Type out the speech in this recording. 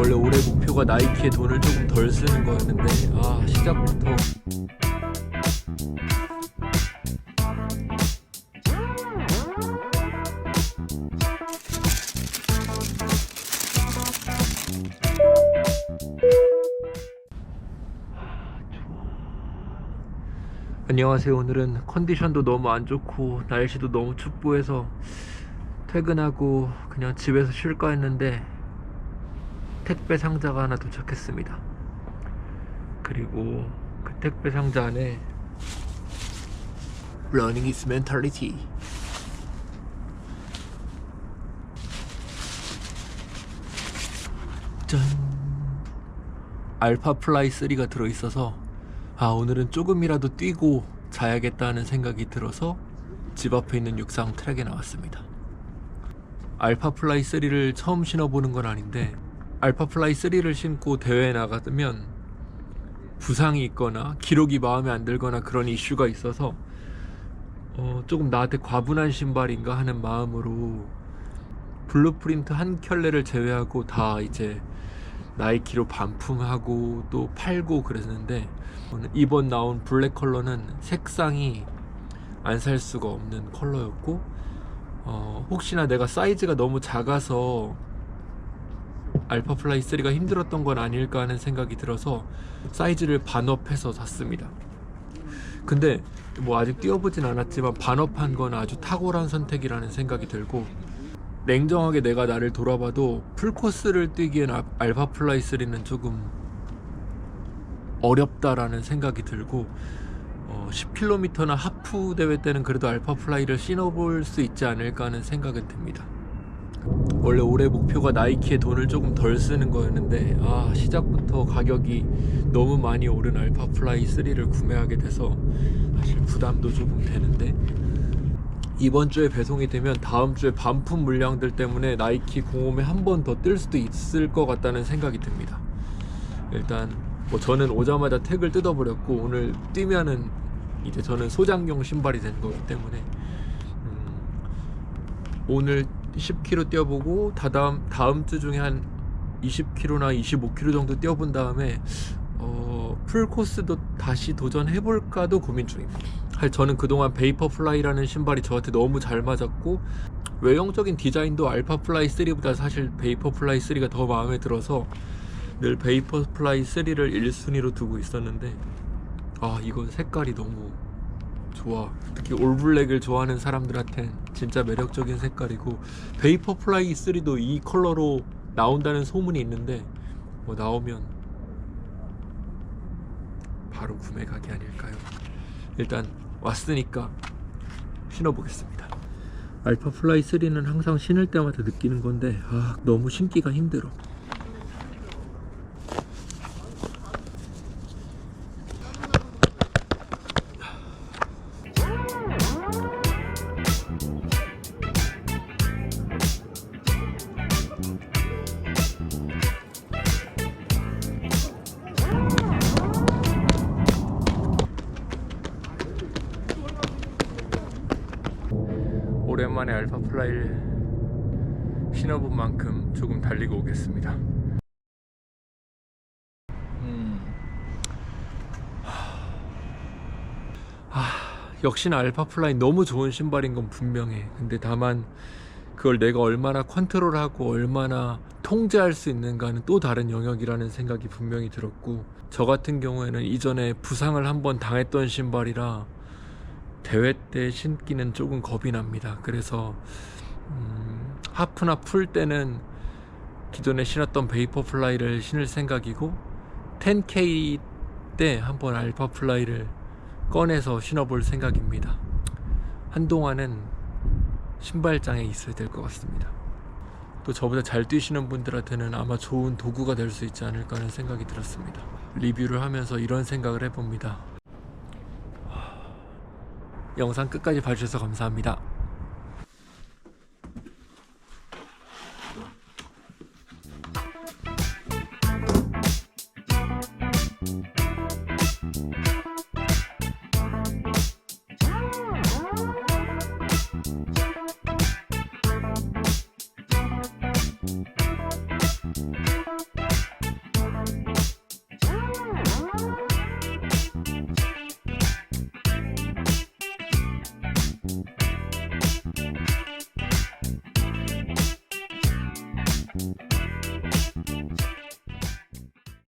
원래 올해 목표가 나이키에 돈을 조금 덜 쓰는 거였는데 아 시작부터 안녕하세요. 오늘은 컨디션도 너무 안 좋고 날씨도 너무 춥고 해서 퇴근하고 그냥 집에서 쉴까 했는데 택배 상자가 하나 도착했습니다. 그리고 그 택배 상자 안에 Running is mentality. 짠. 알파 플라이 3가 들어 있어서 아 오늘은 조금이라도 뛰고 자야겠다는 생각이 들어서 집 앞에 있는 육상 트랙에 나왔습니다. 알파 플라이 3를 처음 신어보는 건 아닌데 알파 플라이 3를 신고 대회에 나가면 부상이 있거나 기록이 마음에 안 들거나 그런 이슈가 있어서 어, 조금 나한테 과분한 신발인가 하는 마음으로 블루프린트 한 켤레를 제외하고 다 이제 나이키로 반품하고 또 팔고 그랬는데 이번 나온 블랙 컬러는 색상이 안 살 수가 없는 컬러였고 어, 혹시나 내가 사이즈가 너무 작아서 알파 플라이 3가 힘들었던 건 아닐까 하는 생각이 들어서 사이즈를 반업해서 샀습니다. 근데 뭐 아직 뛰어보진 않았지만 반업한 건 아주 탁월한 선택이라는 생각이 들고 냉정하게 내가 나를 돌아봐도 풀코스를 뛰기엔 아- 알파 플라이 3는 조금 어렵다라는 생각이 들고 어, 10km나 하프 대회 때는 그래도 알파 플라이를 신어볼 수 있지 않을까 하는 생각은 듭니다. 원래 올해 목표가 나이키에 돈을 조금 덜 쓰는 거였는데 아 시작부터 가격이 너무 많이 오른 알파 플라이 3를 구매하게 돼서 사실 부담도 조금 되는데 이번 주에 배송이 되면 다음 주에 반품 물량들 때문에 나이키 공홈에 한 번 더 뜰 수도 있을 것 같다는 생각이 듭니다. 일단 뭐 저는 오자마자 택을 뜯어버렸고 오늘 뛰면은 이제 저는 소장용 신발이 된 거기 때문에 음, 오늘 10km 뛰어보고 다다음 다음 주 중에 한 20km나 25km 정도 뛰어본 다음에 어, 풀 코스도 다시 도전해 볼까도 고민 중입니다. 저는 그동안 베이퍼 플라이라는 신발이 저한테 너무 잘 맞았고 외형적인 디자인도 알파 플라이 3보다 사실 베이퍼 플라이 3가 더 마음에 들어서 늘 베이퍼 플라이 3를 1순위로 두고 있었는데 아 이거 색깔이 너무 좋아. 특히 올블랙을 좋아하는 사람들한텐 진짜 매력적인 색깔이고 베이퍼 플라이 3도 이 컬러로 나온다는 소문이 있는데 뭐 나오면 바로 구매 가기 아닐까요? 일단 왔으니까 신어보겠습니다. 알파 플라이 3는 항상 신을 때마다 느끼는 건데 아 너무 신기가 힘들어 오랜만에 알파 플라이를 신어본 만큼 조금 달리고 오겠습니다. 음. 아, 역시나 알파 플라이 너무 좋은 신발인 건 분명해. 근데 다만 그걸 내가 얼마나 컨트롤하고 얼마나 통제할 수 있는가는 또 다른 영역이라는 생각이 분명히 들었고 저 같은 경우에는 이전에 부상을 한번 당했던 신발이라 대회 때 신기는 조금 겁이 납니다. 그래서 음, 하프나 풀 때는 기존에 신었던 베이퍼 플라이를 신을 생각이고 10K 때 한번 알파 플라이를 꺼내서 신어볼 생각입니다. 한동안은 신발장에 있어야 될 것 같습니다. 또 저보다 잘 뛰시는 분들한테는 아마 좋은 도구가 될 수 있지 않을까 하는 생각이 들었습니다. 리뷰를 하면서 이런 생각을 해봅니다. 영상 끝까지 봐주셔서 감사합니다. Mm-hmm.